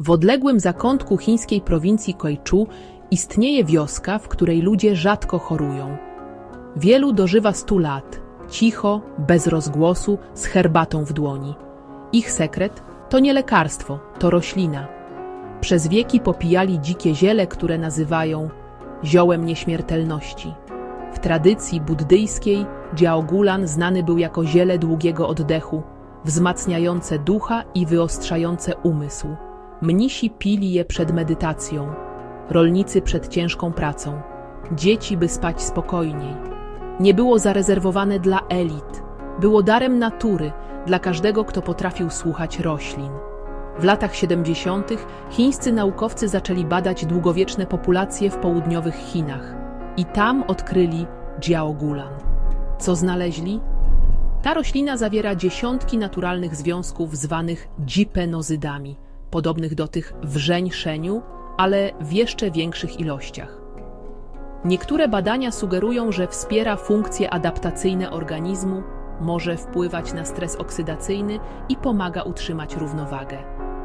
W odległym zakątku chińskiej prowincji Kojczu istnieje wioska, w której ludzie rzadko chorują. Wielu dożywa stu lat, cicho, bez rozgłosu, z herbatą w dłoni. Ich sekret to nie lekarstwo, to roślina. Przez wieki popijali dzikie ziele, które nazywają ziołem nieśmiertelności. W tradycji buddyjskiej Jiaogulan znany był jako ziele długiego oddechu, wzmacniające ducha i wyostrzające umysł. Mnisi pili je przed medytacją, rolnicy przed ciężką pracą, dzieci by spać spokojniej. Nie było zarezerwowane dla elit, było darem natury dla każdego, kto potrafił słuchać roślin. W latach 70. chińscy naukowcy zaczęli badać długowieczne populacje w południowych Chinach i tam odkryli Jiaogulan. Co znaleźli? Ta roślina zawiera dziesiątki naturalnych związków zwanych dzipenozydami, podobnych do tych w żeń-szeniu, ale w jeszcze większych ilościach. Niektóre badania sugerują, że wspiera funkcje adaptacyjne organizmu, może wpływać na stres oksydacyjny i pomaga utrzymać równowagę.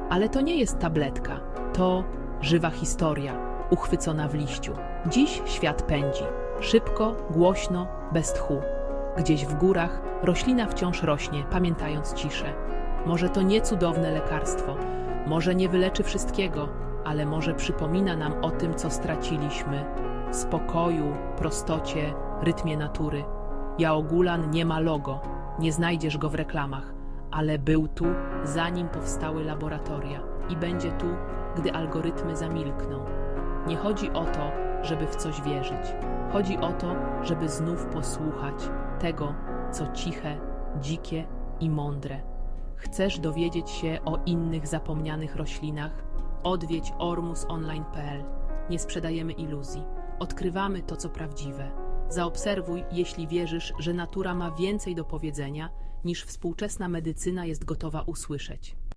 Ale to nie jest tabletka, to żywa historia, uchwycona w liściu. Dziś świat pędzi. Szybko, głośno, bez tchu. Gdzieś w górach roślina wciąż rośnie, pamiętając ciszę. Może to nie cudowne lekarstwo, może nie wyleczy wszystkiego, ale może przypomina nam o tym, co straciliśmy spokoju, prostocie, rytmie natury. Jaogulan nie ma logo, nie znajdziesz go w reklamach, ale był tu, zanim powstały laboratoria i będzie tu, gdy algorytmy zamilkną. Nie chodzi o to, żeby w coś wierzyć. Chodzi o to, żeby znów posłuchać tego, co ciche, dzikie i mądre. Chcesz dowiedzieć się o innych zapomnianych roślinach? Odwiedź ormusonline.pl. Nie sprzedajemy iluzji. Odkrywamy to, co prawdziwe. Zaobserwuj, jeśli wierzysz, że natura ma więcej do powiedzenia, niż współczesna medycyna jest gotowa usłyszeć.